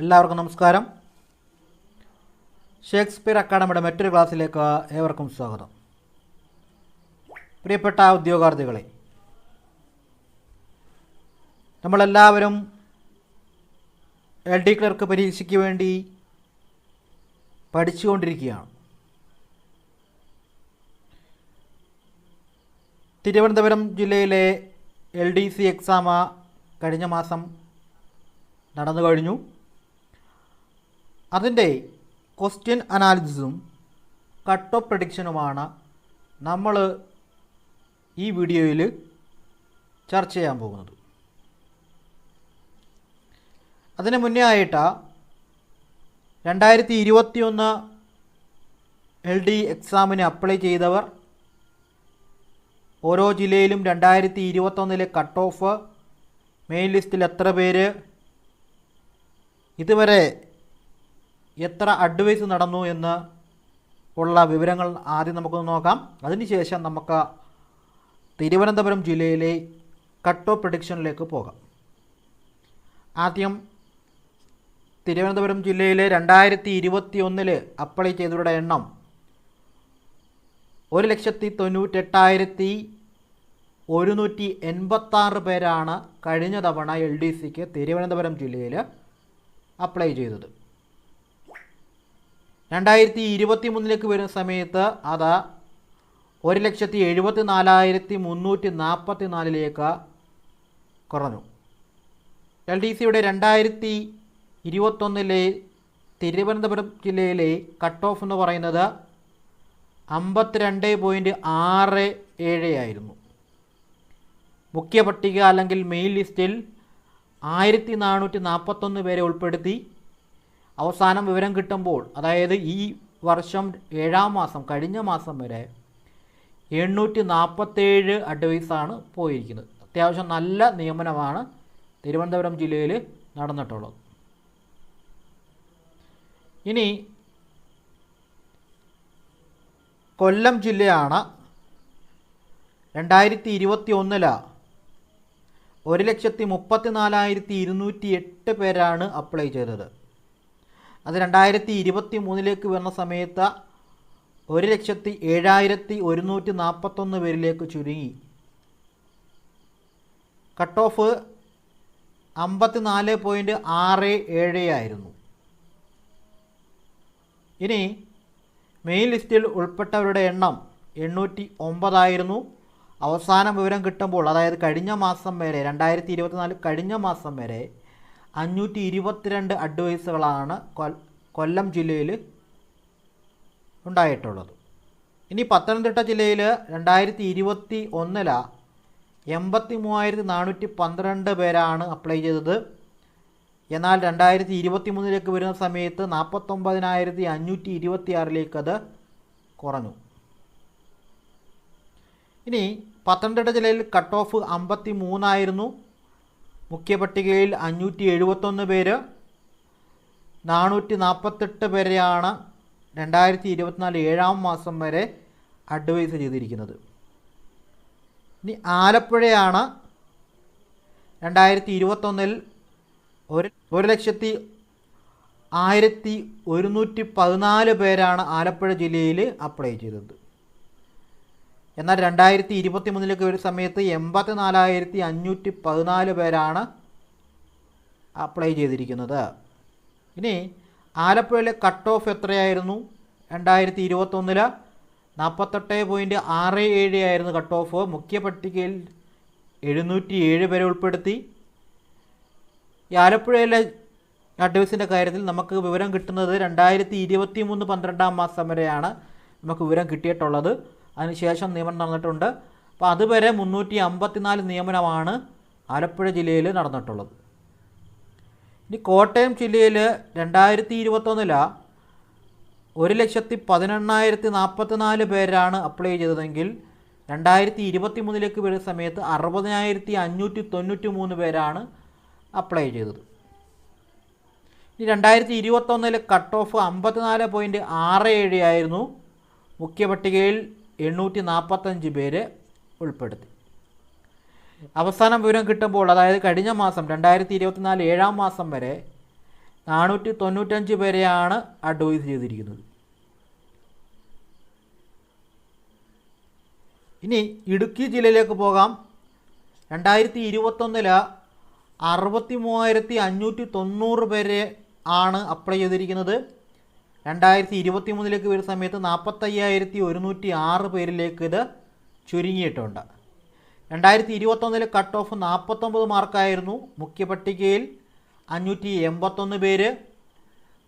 എല്ലാവർക്കും നമസ്കാരം. ഷേക്സ്പിയർ അക്കാഡമിയുടെ മറ്റൊരു ക്ലാസ്സിലേക്ക് ഏവർക്കും സ്വാഗതം. പ്രിയപ്പെട്ട ഉദ്യോഗാർത്ഥികളെ നമ്മളെല്ലാവരും എൽ ഡി ക്ലർക്ക് പരീക്ഷയ്ക്ക് വേണ്ടി പഠിച്ചുകൊണ്ടിരിക്കുകയാണ്. തിരുവനന്തപുരം ജില്ലയിലെ എൽ ഡി സി എക്സാം കഴിഞ്ഞ മാസം നടന്നു കഴിഞ്ഞു. അതിന്റെ ക്വസ്റ്റ്യൻ അനാലിസിസും കട്ട് ഓഫ് പ്രഡിക്ഷനുമാണ് നമ്മൾ ഈ വീഡിയോയിൽ ചർച്ച ചെയ്യാൻ പോകുന്നത്. അതിന് മുന്നേ ആയിട്ട് രണ്ടായിരത്തി ഇരുപത്തിയൊന്ന് എൽ ഡി എക്സാമിന് അപ്ലൈ ചെയ്തവർ ഓരോ ജില്ലയിലും രണ്ടായിരത്തി ഇരുപത്തൊന്നിലെ കട്ട് ഓഫ് മെയിൻ ലിസ്റ്റിൽ എത്ര പേര്? ഇതുവരെ എത്ര അഡ്വൈസ് നടന്നു എന്ന് ഉള്ള വിവരങ്ങൾ ആദ്യം നമുക്കൊന്ന് നോക്കാം. അതിനുശേഷം നമുക്ക് തിരുവനന്തപുരം ജില്ലയിലെ കട്ട് ഓഫ് പ്രഡിക്ഷനിലേക്ക് പോകാം. ആദ്യം തിരുവനന്തപുരം ജില്ലയിലെ രണ്ടായിരത്തി ഇരുപത്തി ഒന്നിൽ അപ്ലൈ ചെയ്തവരുടെ എണ്ണം ഒരു ലക്ഷത്തി തൊണ്ണൂറ്റെട്ടായിരത്തി ഒരുന്നൂറ്റി എൺപത്താറ് പേരാണ് കഴിഞ്ഞ തവണ എൽ ഡി സിക്ക് തിരുവനന്തപുരം ജില്ലയിൽ അപ്ലൈ ചെയ്തത്. രണ്ടായിരത്തി ഇരുപത്തി മൂന്നിലേക്ക് വരുന്ന സമയത്ത് അത് ഒരു ലക്ഷത്തി എഴുപത്തി നാലായിരത്തി മുന്നൂറ്റി നാൽപ്പത്തി നാലിലേക്ക് കുറഞ്ഞു. എൽ ഡി സിയുടെ രണ്ടായിരത്തി ഇരുപത്തൊന്നിലെ തിരുവനന്തപുരം ജില്ലയിലെ കട്ട് ഓഫ് എന്ന് പറയുന്നത് അമ്പത്തിരണ്ട് പോയിന്റ് ആറ് ഏഴ് ആയിരുന്നു. മുഖ്യ പട്ടിക അല്ലെങ്കിൽ മെയിൻ ലിസ്റ്റിൽ ആയിരത്തി നാനൂറ്റി നാൽപ്പത്തൊന്ന് പേരെ ഉൾപ്പെടുത്തി അവസാനം വിവരം കിട്ടുമ്പോൾ അതായത് ഈ വർഷം ഏഴാം മാസം കഴിഞ്ഞ മാസം വരെ എണ്ണൂറ്റി നാൽപ്പത്തേഴ് അഡ്വൈസാണ് പോയിരിക്കുന്നത്. അത്യാവശ്യം നല്ല നിയമനമാണ് തിരുവനന്തപുരം ജില്ലയിൽ നടന്നിട്ടുള്ളത്. ഇനി കൊല്ലം ജില്ലയാണ് രണ്ടായിരത്തി ഇരുപത്തി ഒന്നിൽ ഒരു ലക്ഷത്തി മുപ്പത്തി നാലായിരത്തി ഇരുന്നൂറ്റി എട്ട് പേരാണ് അപ്ലൈ ചെയ്തത്. അത് രണ്ടായിരത്തി ഇരുപത്തി മൂന്നിലേക്ക് വരുന്ന സമയത്ത് ഒരു ലക്ഷത്തി ഏഴായിരത്തി ഒരുന്നൂറ്റി നാൽപ്പത്തൊന്ന് പേരിലേക്ക് ചുരുങ്ങി. കട്ട് ഓഫ് അമ്പത്തി നാല് പോയിന്റ് ആറ് ഏഴ് ആയിരുന്നു. ഇനി മെയിൻ ലിസ്റ്റിൽ ഉൾപ്പെട്ടവരുടെ എണ്ണം എണ്ണൂറ്റി ഒമ്പതായിരുന്നു അവസാന വിവരം കിട്ടുമ്പോൾ അതായത് കഴിഞ്ഞ മാസം വരെ രണ്ടായിരത്തി ഇരുപത്തിനാല് കഴിഞ്ഞ മാസം വരെ അഞ്ഞൂറ്റി ഇരുപത്തിരണ്ട് അഡ്വൈസുകളാണ് കൊല്ലം ജില്ലയിൽ ഉണ്ടായിട്ടുള്ളത്. ഇനി പത്തനംതിട്ട ജില്ലയിൽ രണ്ടായിരത്തി ഇരുപത്തി ഒന്നില എൺപത്തി മൂവായിരത്തി നാനൂറ്റി പന്ത്രണ്ട് പേരാണ് അപ്ലൈ ചെയ്തത്. എന്നാൽ രണ്ടായിരത്തി ഇരുപത്തി മൂന്നിലേക്ക് വരുന്ന സമയത്ത് നാൽപ്പത്തൊമ്പതിനായിരത്തി അഞ്ഞൂറ്റി ഇരുപത്തി ആറിലേക്ക് അത് കുറഞ്ഞു. ഇനി പത്തനംതിട്ട ജില്ലയിൽ കട്ട് ഓഫ് അമ്പത്തി മൂന്നായിരുന്നു മുഖ്യ പട്ടികയിൽ അഞ്ഞൂറ്റി എഴുപത്തൊന്ന് പേര് നാനൂറ്റി നാൽപ്പത്തെട്ട് പേരെയാണ് രണ്ടായിരത്തി ഇരുപത്തിനാല് ഏഴാം മാസം വരെ അഡ്വൈസ് ചെയ്തിരിക്കുന്നത്. ഇനി ആലപ്പുഴയാണ് രണ്ടായിരത്തി ഇരുപത്തൊന്നിൽ ഒരു ഒരു ലക്ഷത്തി ആയിരത്തി ഒരുന്നൂറ്റി പതിനാല് പേരാണ് ആലപ്പുഴ ജില്ലയിൽ അപ്ലൈ ചെയ്തത്. എന്നാൽ രണ്ടായിരത്തി ഇരുപത്തി മൂന്നിലേക്ക് ഒരു സമയത്ത് എൺപത്തി നാലായിരത്തി അഞ്ഞൂറ്റി പതിനാല് പേരാണ് അപ്ലൈ ചെയ്തിരിക്കുന്നത്. ഇനി ആലപ്പുഴയിലെ കട്ട് ഓഫ് എത്രയായിരുന്നു? രണ്ടായിരത്തി ഇരുപത്തൊന്നിൽ നാൽപ്പത്തെട്ട് പോയിന്റ് ആറ് ഏഴ് ആയിരുന്നു കട്ട് ഓഫ് മുഖ്യ പട്ടികയിൽ എഴുന്നൂറ്റി ഏഴ് പേരെ ഉൾപ്പെടുത്തി. ഈ ആലപ്പുഴയിലെ അഡ്വൈസിന്റെ കാര്യത്തിൽ നമുക്ക് വിവരം കിട്ടുന്നത് രണ്ടായിരത്തി ഇരുപത്തി മൂന്ന് പന്ത്രണ്ടാം മാസം വരെയാണ് നമുക്ക് വിവരം കിട്ടിയിട്ടുള്ളത്. അതിനുശേഷം നിയമനം നടന്നിട്ടുണ്ട്. അപ്പോൾ അതുവരെ മുന്നൂറ്റി അമ്പത്തിനാല് നിയമനമാണ് ആലപ്പുഴ ജില്ലയിൽ നടന്നിട്ടുള്ളത്. ഇനി കോട്ടയം ജില്ലയിൽ രണ്ടായിരത്തി ഇരുപത്തൊന്നിലാ ഒരു ലക്ഷത്തി പതിനെണ്ണായിരത്തി നാൽപ്പത്തിനാല് പേരാണ് അപ്ലൈ ചെയ്തതെങ്കിൽ രണ്ടായിരത്തി ഇരുപത്തി മൂന്നിലേക്ക് വരുന്ന സമയത്ത് അറുപതിനായിരത്തി അഞ്ഞൂറ്റി തൊണ്ണൂറ്റി മൂന്ന് പേരാണ് അപ്ലൈ ചെയ്തത്. ഇനി രണ്ടായിരത്തി ഇരുപത്തൊന്നിൽ കട്ട് ഓഫ് അമ്പത്തിനാല് പോയിന്റ് ആറ് ഏഴ് ആയിരുന്നു. മുഖ്യ പട്ടികയിൽ എണ്ണൂറ്റി നാൽപ്പത്തഞ്ച് പേര് ഉൾപ്പെടുത്തി. അവസാനം വിവരം കിട്ടുമ്പോൾ അതായത് കഴിഞ്ഞ മാസം രണ്ടായിരത്തി ഇരുപത്തിനാല് ഏഴാം മാസം വരെ നാനൂറ്റി തൊണ്ണൂറ്റഞ്ച് പേരെയാണ് അഡ്വൈസ് ചെയ്തിരിക്കുന്നത്. ഇനി ഇടുക്കി ജില്ലയിലേക്ക് പോകാം. രണ്ടായിരത്തി ഇരുപത്തൊന്നിൽ അറുപത്തി മൂവായിരത്തി അഞ്ഞൂറ്റി തൊണ്ണൂറ് പേരെ ആണ് അപ്ലൈ ചെയ്തിരിക്കുന്നത്. രണ്ടായിരത്തി ഇരുപത്തി മൂന്നിലേക്ക് വരുന്ന സമയത്ത് നാൽപ്പത്തയ്യായിരത്തി ഒരുന്നൂറ്റി ആറ് പേരിലേക്ക് ഇത് ചുരുങ്ങിയിട്ടുണ്ട്. രണ്ടായിരത്തി ഇരുപത്തൊന്നിൽ കട്ട് ഓഫ് നാൽപ്പത്തൊമ്പത് മാർക്കായിരുന്നു. മുഖ്യ പട്ടികയിൽ അഞ്ഞൂറ്റി എൺപത്തൊന്ന് പേര്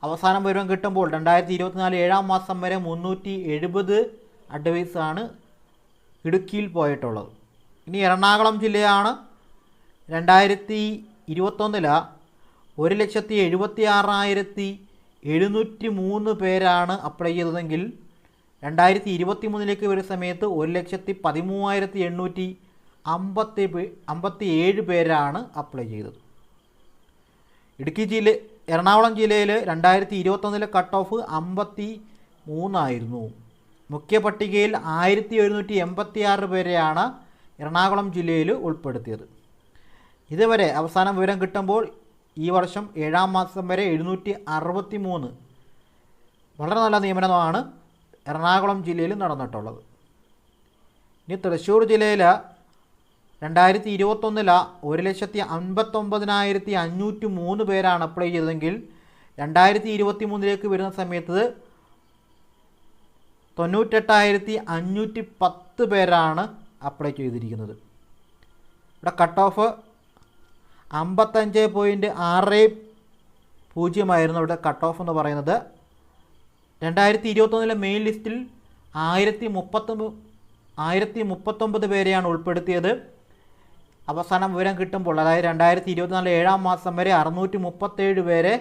അവസാനം വിവരം കിട്ടുമ്പോൾ രണ്ടായിരത്തി ഇരുപത്തിനാല് ഏഴാം മാസം വരെ മുന്നൂറ്റി എഴുപത് അഡ്വൈസാണ് ഇടുക്കിയിൽ പോയിട്ടുള്ളത്. ഇനി എറണാകുളം ജില്ലയാണ്. രണ്ടായിരത്തി ഇരുപത്തൊന്നില ഒരു ലക്ഷത്തി എഴുപത്തി ആറായിരത്തി എഴുന്നൂറ്റി മൂന്ന് പേരാണ് അപ്ലൈ ചെയ്തതെങ്കിൽ രണ്ടായിരത്തി ഇരുപത്തി മൂന്നിലേക്ക് വരുന്ന സമയത്ത് ഒരു ലക്ഷത്തി പതിമൂവായിരത്തി എണ്ണൂറ്റി അമ്പത്തി അമ്പത്തി ഏഴ് പേരാണ് അപ്ലൈ ചെയ്തത്. ഇടുക്കി ജില്ല എറണാകുളം ജില്ലയിൽ രണ്ടായിരത്തി ഇരുപത്തൊന്നിലെ കട്ട് ഓഫ് അമ്പത്തി മൂന്നായിരുന്നു മുഖ്യ പട്ടികയിൽ ആയിരത്തി ഒരുന്നൂറ്റി എൺപത്തി ആറ് പേരെയാണ് എറണാകുളം ജില്ലയിൽ ഉൾപ്പെടുത്തിയത്. ഇതുവരെ അവസാനം വിവരം കിട്ടുമ്പോൾ ഈ വർഷം ഏഴാം മാസം വരെ എഴുന്നൂറ്റി അറുപത്തി മൂന്ന് വളരെ നല്ല നിയമനമാണ് എറണാകുളം ജില്ലയിൽ നടന്നിട്ടുള്ളത്. ഇനി തൃശ്ശൂർ ജില്ലയിൽ രണ്ടായിരത്തി ഇരുപത്തൊന്നിൽ ഒരു ലക്ഷത്തി അൻപത്തൊമ്പതിനായിരത്തി അഞ്ഞൂറ്റി മൂന്ന് പേരാണ് അപ്ലൈ ചെയ്തതെങ്കിൽ രണ്ടായിരത്തി ഇരുപത്തി മൂന്നിലേക്ക് വരുന്ന സമയത്ത് തൊണ്ണൂറ്റെട്ടായിരത്തി അഞ്ഞൂറ്റി പത്ത് പേരാണ് അപ്ലൈ ചെയ്തിരിക്കുന്നത്. ഇവിടെ കട്ട് ഓഫ് അമ്പത്തഞ്ച് പോയിന്റ് ആറ് പൂജ്യമായിരുന്നു ഇവിടെ കട്ട് ഓഫ് എന്ന് പറയുന്നത്. രണ്ടായിരത്തി ഇരുപത്തൊന്നിലെ മെയിൻ ലിസ്റ്റിൽ ആയിരത്തി മുപ്പത്തൊമ്പത് ആയിരത്തി മുപ്പത്തൊമ്പത് പേരെയാണ് ഉൾപ്പെടുത്തിയത്. അവസാനം വിവരം കിട്ടുമ്പോൾ അതായത് രണ്ടായിരത്തി ഇരുപത്തിനാല് ഏഴാം മാസം വരെ അറുന്നൂറ്റി മുപ്പത്തേഴ് പേരെ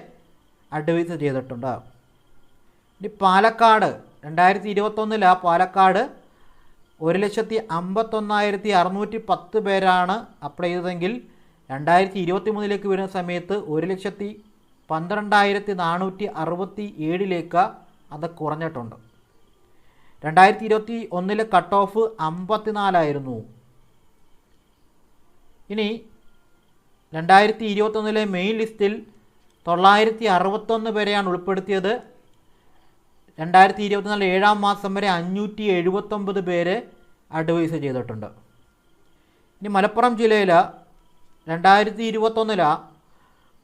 അഡ്വൈസ് ചെയ്തിട്ടുണ്ട്. ഇനി പാലക്കാട് രണ്ടായിരത്തി ഇരുപത്തൊന്നിലാ പാലക്കാട് ഒരു ലക്ഷത്തി അമ്പത്തൊന്നായിരത്തി അറുന്നൂറ്റി പത്ത് പേരാണ് അപ്ലൈ ചെയ്തതെങ്കിൽ രണ്ടായിരത്തി ഇരുപത്തി മൂന്നിലേക്ക് വരുന്ന സമയത്ത് ഒരു ലക്ഷത്തി പന്ത്രണ്ടായിരത്തി നാനൂറ്റി അറുപത്തി ഏഴിലേക്ക് അത് കുറഞ്ഞിട്ടുണ്ട്. രണ്ടായിരത്തി ഇരുപത്തി ഒന്നിലെ കട്ട് ഓഫ് അമ്പത്തിനാലായിരുന്നു. ഇനി രണ്ടായിരത്തി ഇരുപത്തൊന്നിലെ മെയിൻ ലിസ്റ്റിൽ തൊള്ളായിരത്തി അറുപത്തൊന്ന് പേരെയാണ് ഉൾപ്പെടുത്തിയത്. രണ്ടായിരത്തി ഇരുപത്തിനാല് ഏഴാം മാസം വരെ അഞ്ഞൂറ്റി എഴുപത്തൊമ്പത് പേര് അഡ്വൈസ് ചെയ്തിട്ടുണ്ട്. ഇനി മലപ്പുറം ജില്ലയിൽ രണ്ടായിരത്തി ഇരുപത്തൊന്നിൽ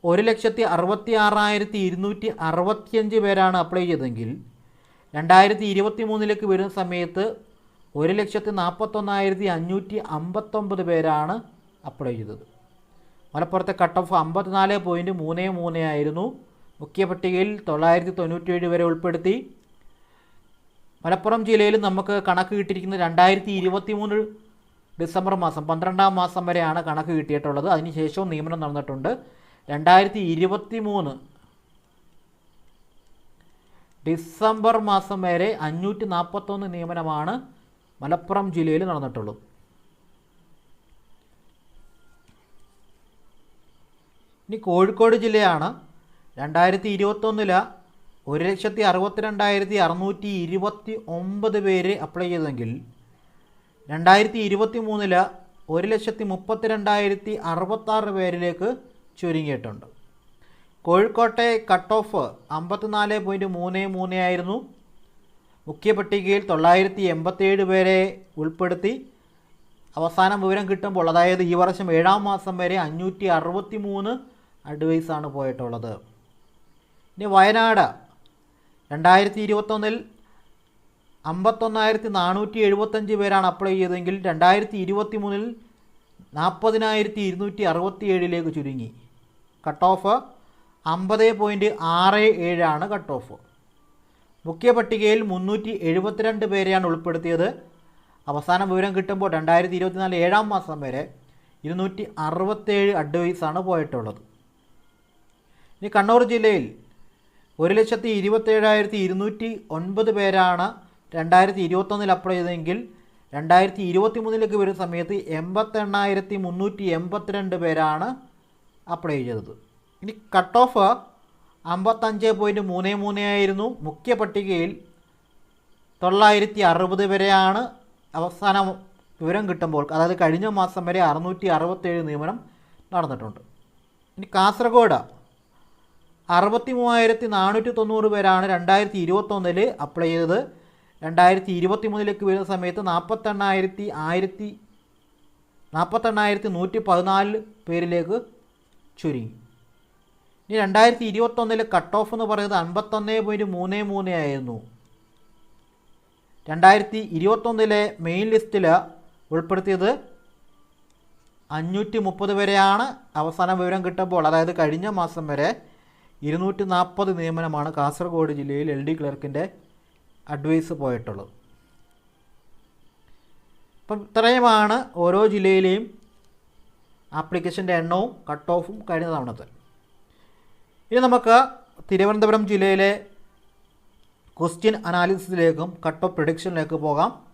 ഒരു ലക്ഷത്തി അറുപത്തി ആറായിരത്തി ഇരുന്നൂറ്റി അറുപത്തിയഞ്ച് പേരാണ് അപ്ലൈ ചെയ്തതെങ്കിൽ രണ്ടായിരത്തി ഇരുപത്തി മൂന്നിലേക്ക് വരുന്ന സമയത്ത് ഒരു ലക്ഷത്തി നാൽപ്പത്തൊന്നായിരത്തി അഞ്ഞൂറ്റി അമ്പത്തൊമ്പത് പേരാണ് അപ്ലൈ ചെയ്തത്. മലപ്പുറത്തെ കട്ട് ഓഫ് അമ്പത്തിനാല് പോയിന്റ് മൂന്ന് മൂന്ന് ആയിരുന്നു. മുഖ്യ പട്ടികയിൽ തൊള്ളായിരത്തി തൊണ്ണൂറ്റേഴ് വരെ ഉൾപ്പെടുത്തി. മലപ്പുറം ജില്ലയിൽ നമുക്ക് കണക്ക് കിട്ടിയിരിക്കുന്നത് രണ്ടായിരത്തി ഇരുപത്തി മൂന്ന് ഡിസംബർ മാസം പന്ത്രണ്ടാം മാസം വരെയാണ് കണക്ക് കിട്ടിയിട്ടുള്ളത്. അതിനുശേഷവും നിയമനം നടന്നിട്ടുണ്ട്. രണ്ടായിരത്തി ഇരുപത്തി മൂന്ന് ഡിസംബർ മാസം വരെ അഞ്ഞൂറ്റി നാൽപ്പത്തൊന്ന് നിയമനമാണ് മലപ്പുറം ജില്ലയിൽ നടന്നിട്ടുള്ളൂ ഇനി കോഴിക്കോട് ജില്ലയാണ്. രണ്ടായിരത്തി ഇരുപത്തൊന്നിൽ ഒരു ലക്ഷത്തി അറുപത്തിരണ്ടായിരത്തി അറുന്നൂറ്റി ഇരുപത്തി ഒമ്പത് പേര് അപ്ലൈ ചെയ്തെങ്കിൽ രണ്ടായിരത്തി ഇരുപത്തി മൂന്നിൽ ഒരു ലക്ഷത്തി മുപ്പത്തി രണ്ടായിരത്തി അറുപത്താറ് പേരിലേക്ക് ചുരുങ്ങിയിട്ടുണ്ട്. കോഴിക്കോട്ടെ കട്ട് ഓഫ് അമ്പത്തിനാല് പോയിന്റ് മൂന്ന് മൂന്ന് ആയിരുന്നു. മുഖ്യ പട്ടികയിൽ തൊള്ളായിരത്തി എൺപത്തേഴ് പേരെ ഉൾപ്പെടുത്തി. അവസാനം വിവരം കിട്ടുമ്പോൾ അതായത് ഈ വർഷം ഏഴാം മാസം വരെ അഞ്ഞൂറ്റി അറുപത്തി മൂന്ന് അഡ്വൈസാണ് പോയിട്ടുള്ളത്. ഇനി വയനാട്. രണ്ടായിരത്തി ഇരുപത്തൊന്നിൽ അമ്പത്തൊന്നായിരത്തി നാനൂറ്റി എഴുപത്തഞ്ച് പേരാണ് അപ്ലൈ ചെയ്തതെങ്കിൽ രണ്ടായിരത്തി ഇരുപത്തി മൂന്നിൽ നാൽപ്പതിനായിരത്തി ഇരുന്നൂറ്റി അറുപത്തി ഏഴിലേക്ക് ചുരുങ്ങി. കട്ട് ഓഫ് അമ്പത് പോയിന്റ് ആറ് ഏഴാണ് കട്ട് ഓഫ് മുഖ്യ പട്ടികയിൽ മുന്നൂറ്റി എഴുപത്തിരണ്ട് പേരെയാണ് ഉൾപ്പെടുത്തിയത്. അവസാന വിവരം കിട്ടുമ്പോൾ രണ്ടായിരത്തി ഇരുപത്തിനാല് ഏഴാം മാസം വരെ ഇരുന്നൂറ്റി അറുപത്തേഴ് അഡ്വൈസാണ് പോയിട്ടുള്ളത്. ഇനി കണ്ണൂർ ജില്ലയിൽ ഒരു ലക്ഷത്തി ഇരുപത്തേഴായിരത്തി ഇരുന്നൂറ്റി ഒൻപത് പേരാണ് രണ്ടായിരത്തി ഇരുപത്തൊന്നിൽ അപ്ലൈ ചെയ്തെങ്കിൽ രണ്ടായിരത്തി ഇരുപത്തി മൂന്നിലേക്ക് വരുന്ന സമയത്ത് എൺപത്തെണ്ണായിരത്തി മുന്നൂറ്റി എൺപത്തിരണ്ട് പേരാണ് അപ്ലൈ ചെയ്തത്. ഇനി കട്ട് ഓഫ് അമ്പത്തഞ്ച് പോയിന്റ് മൂന്ന് മൂന്ന് ആയിരുന്നു. മുഖ്യ പട്ടികയിൽ തൊള്ളായിരത്തി അറുപത് വരെയാണ് അവസാന വിവരം കിട്ടുമ്പോൾ അതായത് കഴിഞ്ഞ മാസം വരെ അറുന്നൂറ്റി അറുപത്തേഴ് നിയമനം നടന്നിട്ടുണ്ട്. ഇനി കാസർഗോഡ് അറുപത്തി മൂവായിരത്തി നാനൂറ്റി തൊണ്ണൂറ് പേരാണ് രണ്ടായിരത്തി ഇരുപത്തൊന്നിൽ അപ്ലൈ ചെയ്തത്. രണ്ടായിരത്തി ഇരുപത്തി മൂന്നിലേക്ക് വരുന്ന സമയത്ത് നാൽപ്പത്തെണ്ണായിരത്തി ആയിരത്തി നാൽപ്പത്തെണ്ണായിരത്തി നൂറ്റി പതിനാല് പേരിലേക്ക് ചുരുങ്ങി. ഇനി രണ്ടായിരത്തി ഇരുപത്തൊന്നിൽ കട്ട് ഓഫ് എന്ന് പറയുന്നത് അൻപത്തൊന്ന് പോയിന്റ് മൂന്ന് മൂന്ന് ആയിരുന്നു. രണ്ടായിരത്തി ഇരുപത്തൊന്നിലെ മെയിൻ ലിസ്റ്റിൽ ഉൾപ്പെടുത്തിയത് അഞ്ഞൂറ്റി മുപ്പത് വരെയാണ് അവസാന വിവരം കിട്ടുമ്പോൾ. അതായത് കഴിഞ്ഞ മാസം വരെ ഇരുന്നൂറ്റി നാൽപ്പത് നിയമനമാണ് കാസർഗോഡ് ജില്ലയിൽ എൽ ഡി ക്ലർക്കിന്റെ അഡ്വൈസ് പോയിട്ടുള്ളത്. അപ്പം ഇത്രയുമാണ് ഓരോ ജില്ലയിലെയും ആപ്ലിക്കേഷന്റെ എണ്ണവും കട്ട് ഓഫും കഴിഞ്ഞ തവണത്തെ. ഇനി നമുക്ക് തിരുവനന്തപുരം ജില്ലയിലെ ക്വസ്റ്റ്യൻ അനാലിസിസിലേക്കും കട്ട് ഓഫ് പ്രൊഡിക്ഷനിലേക്ക് പോകാം.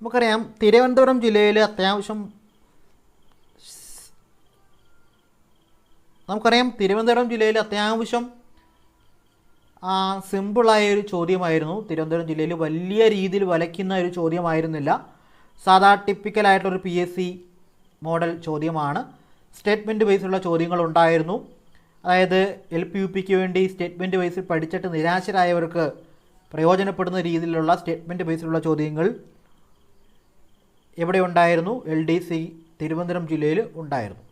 നമുക്കറിയാം തിരുവനന്തപുരം ജില്ലയിൽ അത്യാവശ്യം നമുക്കറിയാം തിരുവനന്തപുരം ജില്ലയിൽ അത്യാവശ്യം സിമ്പിളായ ഒരു ചോദ്യമായിരുന്നു. തിരുവനന്തപുരം ജില്ലയിൽ വലിയ രീതിയിൽ വലയ്ക്കുന്ന ഒരു ചോദ്യമായിരുന്നില്ല. സാധാ ടിപ്പിക്കലായിട്ടുള്ളൊരു പി എസ് സി മോഡൽ ചോദ്യമാണ്. സ്റ്റേറ്റ്മെന്റ് ബേസിലുള്ള ചോദ്യങ്ങൾ ഉണ്ടായിരുന്നു അതായത് എൽ പി യു പിക്ക് വേണ്ടി സ്റ്റേറ്റ്മെന്റ് ബേസിൽ പഠിച്ചിട്ട് നിരാശരായവർക്ക് പ്രയോജനപ്പെടുന്ന രീതിയിലുള്ള സ്റ്റേറ്റ്മെന്റ് ബേസിലുള്ള ചോദ്യങ്ങൾ എവിടെ ഉണ്ടായിരുന്നു എൽ ഡി സി തിരുവനന്തപുരം ജില്ലയിൽ ഉണ്ടായിരുന്നു.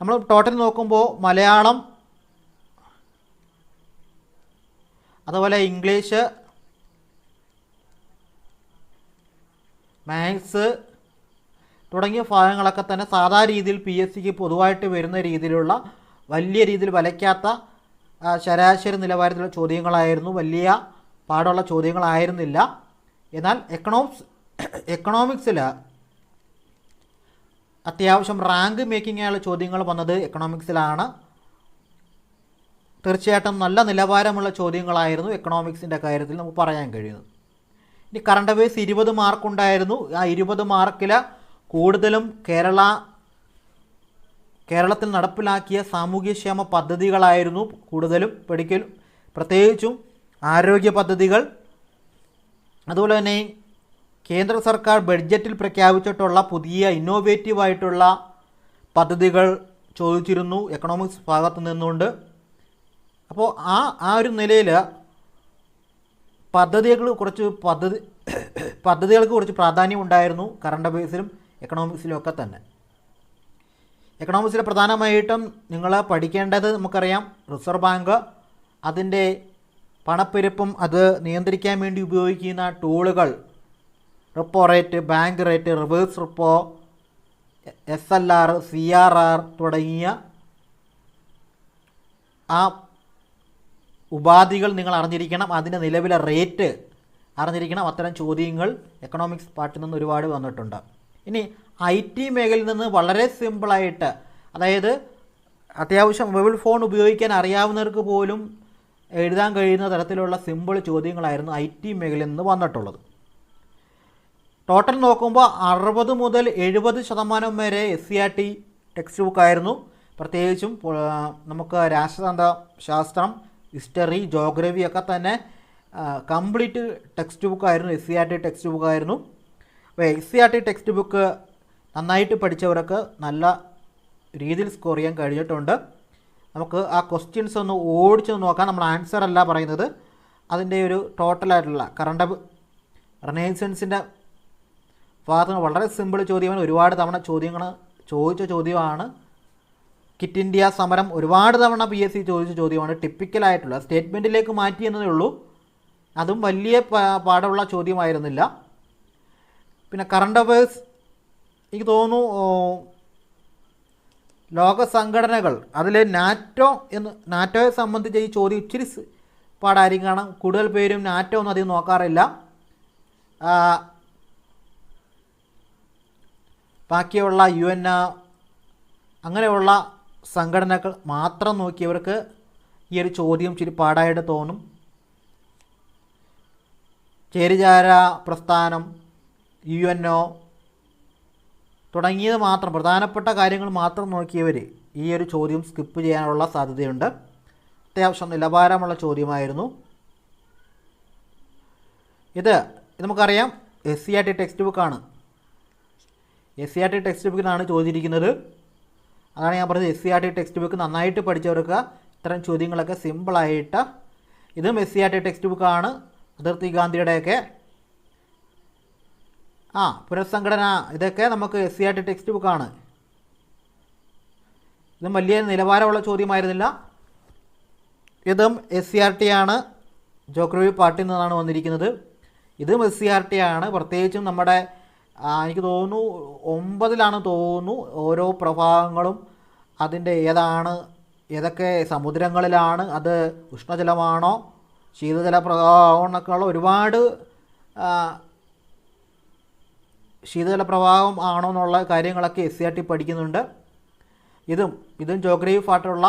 നമ്മൾ ടോട്ടൽ നോക്കുമ്പോൾ മലയാളം അതുപോലെ ഇംഗ്ലീഷ് മാത്സ് തുടങ്ങിയ ഭാഗങ്ങളൊക്കെ തന്നെ സാധാരണ രീതിയിൽ പി എസ് സിക്ക് പൊതുവായിട്ട് വരുന്ന രീതിയിലുള്ള വലിയ രീതിയിൽ വലയ്ക്കാത്ത ശരാശരി നിലവാരത്തിലുള്ള ചോദ്യങ്ങളായിരുന്നു. വലിയ പാടുള്ള ചോദ്യങ്ങളായിരുന്നില്ല. എന്നാൽ എക്കണോമിക്സ് എക്കണോമിക്സിൽ അത്യാവശ്യം റാങ്ക് മേക്കിംഗ് ആയുള്ള ചോദ്യങ്ങൾ വന്നത് എക്കണോമിക്സിലാണ് തീർച്ചയായിട്ടും നല്ല നിലവാരമുള്ള ചോദ്യങ്ങളായിരുന്നു എക്കണോമിക്സിന്റെ കാര്യത്തിൽ നമുക്ക് പറയാൻ കഴിയുന്നത്. ഇനി കറണ്ട് അഫയേഴ്സ് ഇരുപത് മാർക്കുണ്ടായിരുന്നു ആ ഇരുപത് മാർക്കിൽ കൂടുതലും കേരള കേരളത്തിൽ നടപ്പിലാക്കിയ സാമൂഹ്യക്ഷേമ പദ്ധതികളായിരുന്നു കൂടുതലും. പഠിക്കലും പ്രത്യേകിച്ചും ആരോഗ്യ പദ്ധതികൾ. അതുപോലെ തന്നെ കേന്ദ്ര സർക്കാർ ബഡ്ജറ്റിൽ പ്രഖ്യാപിച്ചിട്ടുള്ള പുതിയ ഇന്നോവേറ്റീവ് ആയിട്ടുള്ള പദ്ധതികൾ ചോദിച്ചിരുന്നു. എക്കണോമിക്സ് ഭാഗത്ത് നിന്നുകൊണ്ട് അപ്പോൾ ആ ആ ഒരു നിലയിൽ പദ്ധതികൾ കുറച്ച് പദ്ധതി പദ്ധതികൾക്ക് കുറച്ച് പ്രാധാന്യം ഉണ്ടായിരുന്നു കറണ്ട് അഫയേഴ്സിലും എക്കണോമിക്സിലും ഒക്കെ തന്നെ. എക്കണോമിക്സിൽ പ്രധാനമായിട്ടും നിങ്ങൾ പഠിക്കേണ്ടത് നമുക്കറിയാം റിസർവ് ബാങ്ക് അതിന്റെ പണപ്പെരുപ്പം അത് നിയന്ത്രിക്കാൻ വേണ്ടി ഉപയോഗിക്കുന്ന ടൂളുകൾ repo rate bank rate reverse repo S L R C R R തുടങ്ങിയ ആ ഉപാധികൾ നിങ്ങൾ അറിഞ്ഞിരിക്കണം. അതിന്റെ നിലവിലെ റേറ്റ് അറിഞ്ഞിരിക്കണം. അത്തരം ചോദ്യങ്ങൾ എക്കണോമിക്സ് പാർട്ടിൽ നിന്ന് ഒരുപാട് വന്നിട്ടുണ്ട്. ഇനി ഐ ടി മേഖലയിൽ നിന്ന് വളരെ സിമ്പിളായിട്ട് അതായത് അത്യാവശ്യം മൊബൈൽ ഫോൺ ഉപയോഗിക്കാൻ അറിയാവുന്നവർക്ക് പോലും എഴുതാൻ കഴിയുന്ന തരത്തിലുള്ള സിമ്പിൾ ചോദ്യങ്ങളായിരുന്നു ഐ ടി മേഖലയിൽ നിന്ന് വന്നിട്ടുള്ളത്. ടോട്ടൽ നോക്കുമ്പോൾ അറുപത് മുതൽ എഴുപത് ശതമാനം വരെ S C R T text ബുക്കായിരുന്നു പ്രത്യേകിച്ചും നമുക്ക് രാഷ്ട്രതന്ത്ര ശാസ്ത്രം ഹിസ്റ്ററി ജോഗ്രഫി ഒക്കെ തന്നെ complete text ബുക്കായിരുന്നു S C R T text ബുക്കായിരുന്നു അപ്പോൾ S C R T text book നന്നായിട്ട് പഠിച്ചവർക്ക് നല്ല രീതിയിൽ സ്കോർ ചെയ്യാൻ കഴിഞ്ഞിട്ടുണ്ട്. നമുക്ക് ആ ക്വസ്റ്റ്യൻസ് ഒന്ന് ഓടിച്ച് നോക്കാം. നമ്മൾ ആൻസർ അല്ല പറയുന്നത്. അതിന്റെ ഒരു ടോട്ടലായിട്ടുള്ള കറണ്ട് റിനൈസൻസിന്റെ ഭാഗത്ത് വളരെ സിമ്പിൾ ചോദ്യമാണ്. ഒരുപാട് തവണ ചോദ്യങ്ങൾ ചോദിച്ച ചോദ്യമാണ്. കിറ്റ് ഇന്ത്യ സമരം ഒരുപാട് തവണ പി എസ് സി ചോദിച്ച ചോദ്യമാണ്. ടിപ്പിക്കലായിട്ടുള്ള സ്റ്റേറ്റ്മെന്റിലേക്ക് മാറ്റി എന്നതേ ഉള്ളൂ. അതും വലിയ പാടുള്ള ചോദ്യമായിരുന്നില്ല. പിന്നെ കറണ്ട് അഫയേഴ്സ് എനിക്ക് തോന്നുന്നു ലോക സംഘടനകൾ അതിൽ നാറ്റോ എന്ന് നാറ്റോയെ സംബന്ധിച്ച് ഈ ചോദ്യം ഇച്ചിരി പാടായിരിക്കും കാരണം കൂടുതൽ പേരും നാറ്റോ ഒന്നും അധികം നോക്കാറില്ല. ബാക്കിയുള്ള യു എൻ അങ്ങനെയുള്ള സംഘടനകൾ മാത്രം നോക്കിയവർക്ക് ഈ ഒരു ചോദ്യം ചിരി പാടായിട്ട് തോന്നും. ചേരിചാര പ്രസ്ഥാനം യു എൻ ഒ തുടങ്ങിയത് മാത്രം പ്രധാനപ്പെട്ട കാര്യങ്ങൾ മാത്രം നോക്കിയവർ ഈ ഒരു ചോദ്യം സ്കിപ്പ് ചെയ്യാനുള്ള സാധ്യതയുണ്ട്. അത്യാവശ്യം നിലവാരമുള്ള ചോദ്യമായിരുന്നു. ഇത് നമുക്കറിയാം S C R T text ബുക്കാണ്. S C R T text ബുക്കിലാണ് ചോദിച്ചിരിക്കുന്നത്. അതാണ് ഞാൻ പറഞ്ഞത് S C R T text book നന്നായിട്ട് പഠിച്ചവർക്ക് ഇത്തരം ചോദ്യങ്ങളൊക്കെ സിമ്പിളായിട്ട് ഇതും S C R T text ബുക്കാണ് അതിർത്തി ഗാന്ധിയുടെയൊക്കെ. ആ പുനഃസംഘടന ഇതൊക്കെ നമുക്ക് S C R T text ബുക്കാണ് ഇതും വലിയ നിലവാരമുള്ള ചോദ്യമായിരുന്നില്ല. ഇതും എസ് സി ആർ ടി ആണ്. ജോഗ്രഫി പാർട്ടിൽ നിന്നാണ് വന്നിരിക്കുന്നത്. ഇതും എസ് സി ആർ ടി ആണ്. പ്രത്യേകിച്ചും നമ്മുടെ എനിക്ക് തോന്നുന്നു ഒമ്പതിലാണ് തോന്നുന്നു ഓരോ പ്രഭാവങ്ങളും അതിന്റെ ഏതാണ് ഏതൊക്കെ സമുദ്രങ്ങളിലാണ് അത് ഉഷ്ണജലമാണോ ശീതജല പ്രവാഹം എന്നൊക്കെയുള്ള ഒരുപാട് ശീതജല പ്രവാഹം ആണോ എന്നുള്ള കാര്യങ്ങളൊക്കെ എസ് സി ആർ ടി പഠിക്കുന്നുണ്ട്. ഇതും ഇതും ജോഗ്രഫി ആയിട്ടുള്ള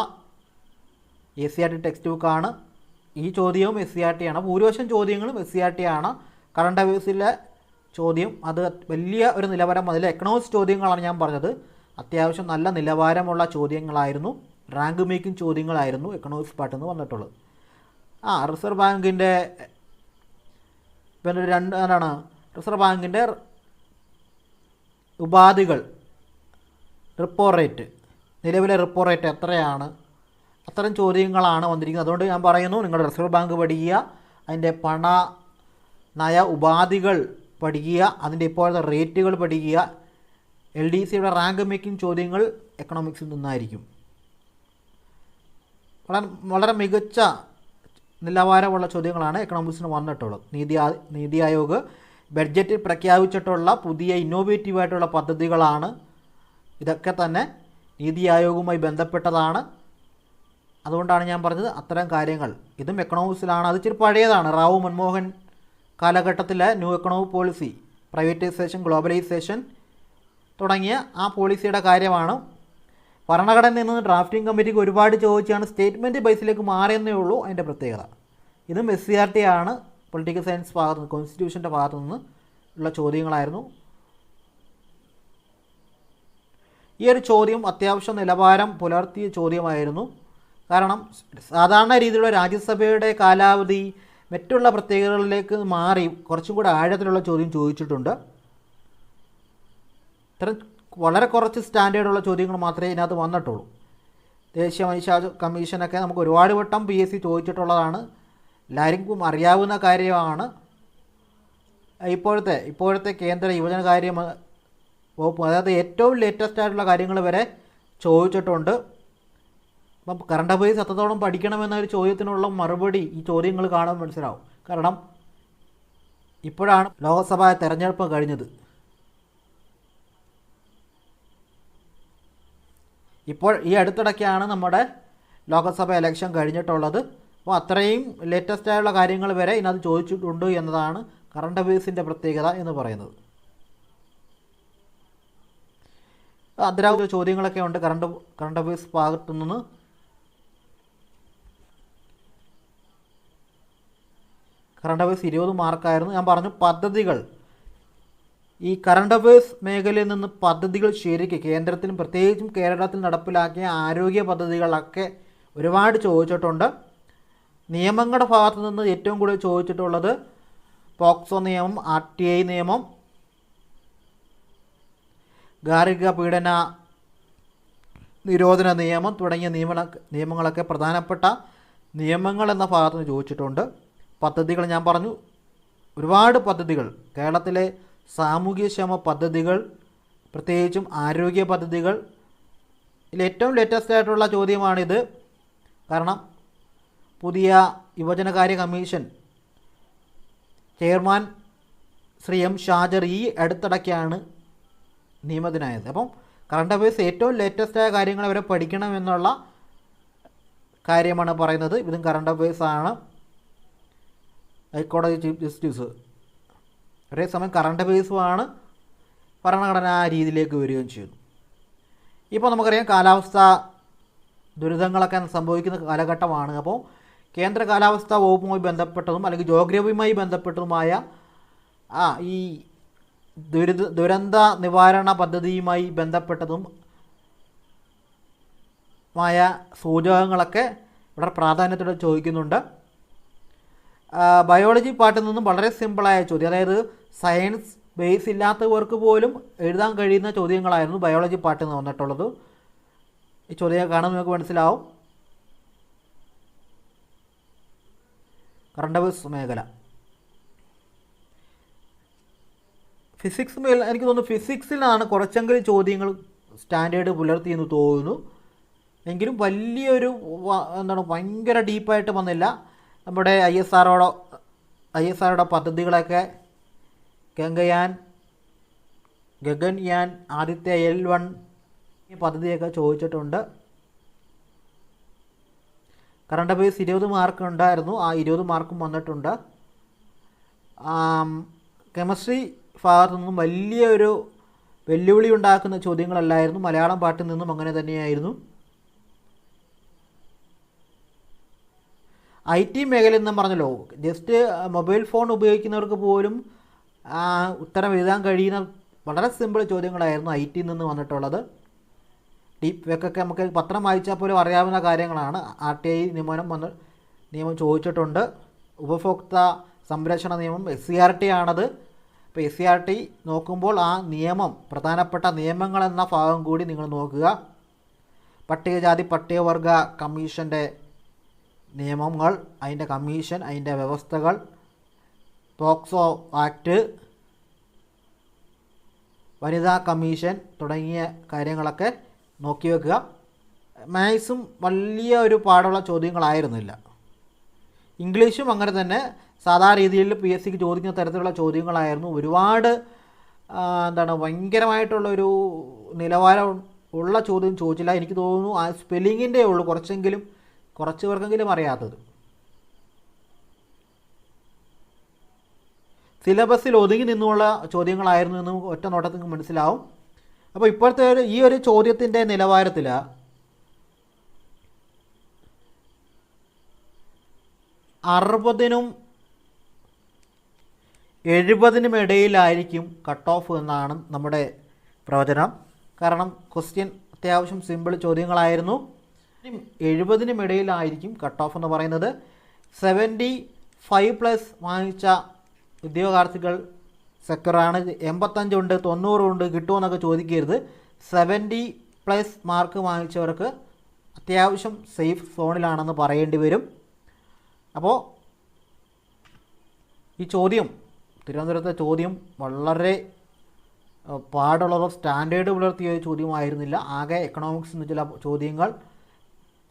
S C R T text ബുക്കാണ് ഈ ചോദ്യവും എസ് സി ആർ ടി ആണ്. ഭൂരിപക്ഷം ചോദ്യങ്ങളും എസ് സി ആർ ടി ആണ്. കറണ്ട് അഫയേഴ്സിലെ ചോദ്യം. അത് വലിയ ഒരു നിലവാരം അതിൽ എക്കണോമിക്സ് ചോദ്യങ്ങളാണ് ഞാൻ പറഞ്ഞത്. അത്യാവശ്യം നല്ല നിലവാരമുള്ള ചോദ്യങ്ങളായിരുന്നു. റാങ്ക് മേക്കിംഗ് ചോദ്യങ്ങളായിരുന്നു എക്കണോമിക്സ് പാർട്ടിൽ നിന്ന് വന്നിട്ടുള്ളത്. ആ റിസർവ് ബാങ്കിന്റെ പിന്നെ രണ്ട് എന്താണ്? റിസർവ് ബാങ്കിന്റെ ഉപാധികൾ റിപ്പോ റേറ്റ് നിലവിലെ റിപ്പോ റേറ്റ് എത്രയാണ്? അത്തരം ചോദ്യങ്ങളാണ് വന്നിരിക്കുന്നത്. അതുകൊണ്ട് ഞാൻ പറയുന്നു നിങ്ങൾ റിസർവ് ബാങ്ക് പഠിക്കുക. അതിന്റെ പണ നയ ഉപാധികൾ പഠിക്കുക അതിന്റെ ഇപ്പോഴത്തെ റേറ്റുകൾ പഠിക്കുക എൽ ഡി സിയുടെ റാങ്ക് മേക്കിംഗ് ചോദ്യങ്ങൾ എക്കണോമിക്സിൽ നിന്നായിരിക്കും. വളരെ വളരെ മികച്ച നിലവാരമുള്ള ചോദ്യങ്ങളാണ് എക്കണോമിക്സിന് വന്നിട്ടുള്ളത്. നീതി നീതി ആയോഗ് ബഡ്ജറ്റിൽ പ്രഖ്യാപിച്ചിട്ടുള്ള പുതിയ ഇന്നോവേറ്റീവ് ആയിട്ടുള്ള പദ്ധതികളാണ് ഇതൊക്കെ തന്നെ നീതി ആയോഗുമായി ബന്ധപ്പെട്ടതാണ്. അതുകൊണ്ടാണ് ഞാൻ പറഞ്ഞത് അത്തരം കാര്യങ്ങൾ. ഇതും എക്കണോമിക്സിലാണ് അത് ഇച്ചിരി പഴയതാണ്. റാവു മൻമോഹൻ കാലഘട്ടത്തിലെ new economic policy privatisation globalisation തുടങ്ങിയ ആ പോളിസിയുടെ കാര്യമാണ്. ഭരണഘടനയിൽ നിന്ന് ഡ്രാഫ്റ്റിംഗ് കമ്മിറ്റിക്ക് ഒരുപാട് ചോദിച്ചാണ് സ്റ്റേറ്റ്മെന്റ് ബേസിലേക്ക് മാറിയെന്നേ ഉള്ളൂ അതിന്റെ പ്രത്യേകത. ഇതും എസ് സി ആർ ടി ആണ്. പൊളിറ്റിക്കൽ സയൻസ് ഭാഗത്ത് നിന്ന് കോൺസ്റ്റിറ്റ്യൂഷന്റെ ഭാഗത്തു നിന്ന് ഉള്ള ചോദ്യങ്ങളായിരുന്നു. ഈ ഒരു ചോദ്യം അത്യാവശ്യം നിലവാരം പുലർത്തിയ ചോദ്യമായിരുന്നു. കാരണം സാധാരണ രീതിയിലുള്ള രാജ്യസഭയുടെ കാലാവധി മറ്റുള്ള പ്രത്യേകതകളിലേക്ക് മാറി കുറച്ചും കൂടെ ആഴത്തിലുള്ള ചോദ്യം ചോദിച്ചിട്ടുണ്ട്. ഇത്തരം വളരെ കുറച്ച് സ്റ്റാൻഡേർഡുള്ള ചോദ്യങ്ങൾ മാത്രമേ ഇതിനകത്ത് വന്നിട്ടുള്ളൂ. ദേശീയ മനുഷ്യ കമ്മീഷനൊക്കെ നമുക്ക് ഒരുപാട് വട്ടം പി എസ് സി ചോദിച്ചിട്ടുള്ളതാണ്. എല്ലാവർക്കും അറിയാവുന്ന കാര്യമാണ്. ഇപ്പോഴത്തെ ഇപ്പോഴത്തെ കേന്ദ്ര യുവജനകാര്യ വകുപ്പ് അതായത് ഏറ്റവും ലേറ്റസ്റ്റ് ആയിട്ടുള്ള കാര്യങ്ങൾ വരെ ചോദിച്ചിട്ടുണ്ട്. അപ്പം കറണ്ട് അഫയേഴ്സ് എത്രത്തോളം പഠിക്കണമെന്ന ഒരു ചോദ്യത്തിനുള്ള മറുപടി ഈ ചോദ്യങ്ങൾ കാണാൻ മനസ്സിലാവും. കാരണം ഇപ്പോഴാണ് ലോക്സഭാ തെരഞ്ഞെടുപ്പ് കഴിഞ്ഞത്. ഇപ്പോൾ ഈ അടുത്തിടയ്ക്കാണ് നമ്മുടെ ലോക്സഭ ഇലക്ഷൻ കഴിഞ്ഞിട്ടുള്ളത്. അപ്പോൾ അത്രയും ലേറ്റസ്റ്റ് ആയുള്ള കാര്യങ്ങൾ വരെ ഇതിനകത്ത് ചോദിച്ചിട്ടുണ്ട് എന്നതാണ് കറണ്ട് അഫയേഴ്സിന്റെ പ്രത്യേകത എന്ന് പറയുന്നത്. അതിരാവുന്ന ചോദ്യങ്ങളൊക്കെ ഉണ്ട് കറണ്ട് കറണ്ട് അഫയേഴ്സ് ഭാഗത്തു നിന്ന് കറണ്ട് അഫയേഴ്സ് ഇരുപത് മാർക്കായിരുന്നു. ഞാൻ പറഞ്ഞു പദ്ധതികൾ. ഈ കറണ്ട് അഫയേഴ്സ് മേഖലയിൽ നിന്ന് പദ്ധതികൾ ശരിക്കും കേന്ദ്രത്തിലും പ്രത്യേകിച്ചും കേരളത്തിൽ നടപ്പിലാക്കിയ ആരോഗ്യ പദ്ധതികളൊക്കെ ഒരുപാട് ചോദിച്ചിട്ടുണ്ട്. നിയമങ്ങളുടെ ഭാഗത്തു നിന്ന് ഏറ്റവും കൂടുതൽ ചോദിച്ചിട്ടുള്ളത് പോക്സോ നിയമം ആർ ടി ഐ നിയമം ഗാർഹിക പീഡന നിരോധന നിയമം തുടങ്ങിയ നിയമ നിയമങ്ങളൊക്കെ പ്രധാനപ്പെട്ട നിയമങ്ങൾ എന്ന ഭാഗത്തുനിന്ന് ചോദിച്ചിട്ടുണ്ട്. പദ്ധതികൾ ഞാൻ പറഞ്ഞു. ഒരുപാട് പദ്ധതികൾ. കേരളത്തിലെ സാമൂഹ്യക്ഷേമ പദ്ധതികൾ പ്രത്യേകിച്ചും ആരോഗ്യ പദ്ധതികൾ. ഏറ്റവും ലേറ്റസ്റ്റ് ആയിട്ടുള്ള ചോദ്യമാണിത്. കാരണം പുതിയ യുവജനകാര്യ commission chairman Shri M Shajar ഈ അടുത്തിടയ്ക്കാണ് നിയമത്തിനായത്. അപ്പം കറണ്ട് അഫയേഴ്സ് ഏറ്റവും ലേറ്റസ്റ്റായ കാര്യങ്ങൾ അവരെ പഠിക്കണമെന്നുള്ള കാര്യമാണ് പറയുന്നത്. ഇതും കറണ്ട് അഫയേഴ്സാണ് ഹൈക്കോടതി ചീഫ് ജസ്റ്റിസ് ഒരേ സമയം കറണ്ട് ഭരണഘടന ആ രീതിയിലേക്ക് വരികയും ചെയ്യുന്നു. ഇപ്പോൾ നമുക്കറിയാം കാലാവസ്ഥ ദുരിതങ്ങളൊക്കെ സംഭവിക്കുന്ന കാലഘട്ടമാണ്. അപ്പോൾ കേന്ദ്ര കാലാവസ്ഥാ വകുപ്പുമായി ബന്ധപ്പെട്ടതും അല്ലെങ്കിൽ ജോഗ്രഫിയുമായി ബന്ധപ്പെട്ടതുമായ ആ ഈ ദുരിത ദുരന്ത നിവാരണ പദ്ധതിയുമായി ബന്ധപ്പെട്ടതും മായ സൂചകങ്ങളൊക്കെ ഇവിടെ പ്രാധാന്യത്തോടെ ചോദിക്കുന്നുണ്ട്. ബയോളജി പാർട്ടിൽ നിന്നും വളരെ സിമ്പിളായ ചോദ്യം. അതായത് സയൻസ് ബേസ് ഇല്ലാത്തവർക്ക് പോലും എഴുതാൻ കഴിയുന്ന ചോദ്യങ്ങളായിരുന്നു ബയോളജി പാർട്ടിൽ നിന്ന് വന്നിട്ടുള്ളത്. ഈ ചോദ്യം കാണാൻ നിങ്ങൾക്ക് മനസ്സിലാവും. കറണ്ട് അഫേഴ്സ് മേഖല. ഫിസിക്സ് മേൽ എനിക്ക് തോന്നുന്നു ഫിസിക്സിലാണ് കുറച്ചെങ്കിലും ചോദ്യങ്ങൾ സ്റ്റാൻഡേർഡ് പുലർത്തിയെന്ന് തോന്നുന്നു. എങ്കിലും വലിയൊരു എന്താണ് ഭയങ്കര ഡീപ്പായിട്ട് വന്നില്ല. നമ്മുടെ ഐ എസ് ആറോടോ ഐ എസ് ആറുടെ പദ്ധതികളൊക്കെ ഗംഗയാൻ ഗഗൻയാൻ ആദിത്യ എൽ വൺ ഈ പദ്ധതിയൊക്കെ ചോദിച്ചിട്ടുണ്ട്. കറണ്ട് അഫയേഴ്സ് ഇരുപത് മാർക്ക് ഉണ്ടായിരുന്നു. ആ ഇരുപത് മാർക്കും വന്നിട്ടുണ്ട്. കെമിസ്ട്രി ഭാഗത്തു നിന്നും വലിയൊരു വെല്ലുവിളി ഉണ്ടാക്കുന്ന ചോദ്യങ്ങളല്ലായിരുന്നു. മലയാളം പാട്ടിൽ നിന്നും അങ്ങനെ തന്നെയായിരുന്നു. ഐ ടി മേഖല എന്ന് പറഞ്ഞല്ലോ ജസ്റ്റ് മൊബൈൽ ഫോൺ ഉപയോഗിക്കുന്നവർക്ക് പോലും ഉത്തരം എഴുതാൻ കഴിയുന്ന വളരെ സിമ്പിൾ ചോദ്യങ്ങളായിരുന്നു ഐ ടിയിൽ നിന്ന് വന്നിട്ടുള്ളത്. ഡീപ് വെക്കൊക്കെ നമുക്ക് പത്രം വായിച്ചാൽ പോലും അറിയാവുന്ന കാര്യങ്ങളാണ്. ആർ ടി ഐ നിയമനം വന്ന് നിയമം ചോദിച്ചിട്ടുണ്ട്. ഉപഭോക്ത സംരക്ഷണ നിയമം എസ് സി ആർ ടി ആണത്. അപ്പോൾ എസ് സി ആർ ടി നോക്കുമ്പോൾ ആ നിയമം പ്രധാനപ്പെട്ട നിയമങ്ങൾ എന്ന ഭാഗം കൂടി നിങ്ങൾ നോക്കുക. പട്ടികജാതി പട്ടികവർഗ കമ്മീഷന്റെ നിയമങ്ങൾ അതിന്റെ കമ്മീഷൻ അതിന്റെ വ്യവസ്ഥകൾ പോക്സോ ആക്ട് വനിതാ കമ്മീഷൻ തുടങ്ങിയ കാര്യങ്ങളൊക്കെ നോക്കി വെക്കുക. മാത്സും വലിയ ഒരു പാടുള്ള ചോദ്യങ്ങളായിരുന്നില്ല. ഇംഗ്ലീഷും അങ്ങനെ തന്നെ സാധാ രീതിയിൽ പി എസ് സിക്ക് ചോദിക്കുന്ന തരത്തിലുള്ള ചോദ്യങ്ങളായിരുന്നു. ഒരുപാട് എന്താണ് ഭയങ്കരമായിട്ടുള്ളൊരു നിലവാരം ഉള്ള ചോദ്യം ചോദിച്ചില്ല. എനിക്ക് തോന്നുന്നു ആ സ്പെല്ലിങ്ങിന്റെ ഉള്ളൂ. കുറച്ചെങ്കിലും കുറച്ച് പേർക്കെങ്കിലും അറിയാത്തത്. സിലബസിൽ ഒതുങ്ങി നിന്നുള്ള ചോദ്യങ്ങളായിരുന്നു എന്ന് ഒറ്റ നോട്ടത്തിൽ മനസ്സിലാവും. അപ്പോൾ ഇപ്പോഴത്തെ ഒരു ഈ ഒരു ചോദ്യത്തിന്റെ നിലവാരത്തിൽ അറുപതിനും എഴുപതിനും ഇടയിലായിരിക്കും കട്ട് ഓഫ് എന്നാണ് നമ്മുടെ പ്രവചനം. കാരണം ക്വസ്റ്റ്യൻ അത്യാവശ്യം സിമ്പിൾ ചോദ്യങ്ങളായിരുന്നു. എഴുപതിനും ഇടയിലായിരിക്കും കട്ട് ഓഫ് എന്ന് പറയുന്നത്. സെവന്റി ഫൈവ് പ്ലസ് വാങ്ങിച്ച ഉദ്യോഗാർത്ഥികൾ സെക്ടറാണ്. എൺപത്തഞ്ചുണ്ട് തൊണ്ണൂറുണ്ട് കിട്ടുമെന്നൊക്കെ ചോദിക്കരുത്. സെവന്റി പ്ലസ് മാർക്ക് വാങ്ങിച്ചവർക്ക് അത്യാവശ്യം സേഫ് സോണിലാണെന്ന് പറയേണ്ടി വരും. അപ്പോൾ ഈ ചോദ്യം തിരുവനന്തപുരത്തെ ചോദ്യം വളരെ പാടുള്ളതോ സ്റ്റാൻഡേർഡ് പുലർത്തിയ ചോദ്യമായിരുന്നില്ല. ആകെ എക്കണോമിക്സിന് ചില ചോദ്യങ്ങൾ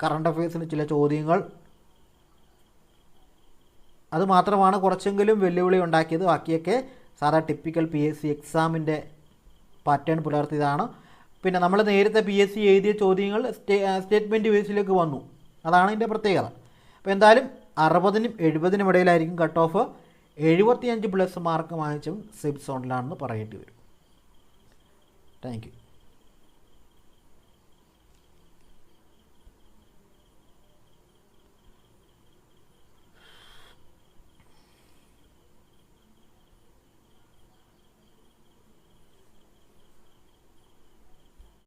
കറണ്ട് അഫയേഴ്സിന് ചില ചോദ്യങ്ങൾ. അത് മാത്രമാണ് കുറച്ചെങ്കിലും വെല്ലുവിളി ഉണ്ടാക്കിയത്. ബാക്കിയൊക്കെ സാധാ ടിപ്പിക്കൽ പി എസ് സി എക്സാമിന്റെ പാറ്റേൺ പുലർത്തിയതാണ്. പിന്നെ നമ്മൾ നേരത്തെ പി എസ് സി എഴുതിയ ചോദ്യങ്ങൾ സ്റ്റേ സ്റ്റേറ്റ്മെന്റ് ബേസിലേക്ക് വന്നു. അതാണ് ഇതിന്റെ പ്രത്യേകത. അപ്പോൾ എന്തായാലും അറുപതിനും എഴുപതിനും ഇടയിലായിരിക്കും കട്ട് ഓഫ് എഴുപത്തിയഞ്ച് പ്ലസ് മാർക്ക് വാങ്ങിച്ചും സിബ്സോണിലാണെന്ന് പറയേണ്ടി വരും. Thank you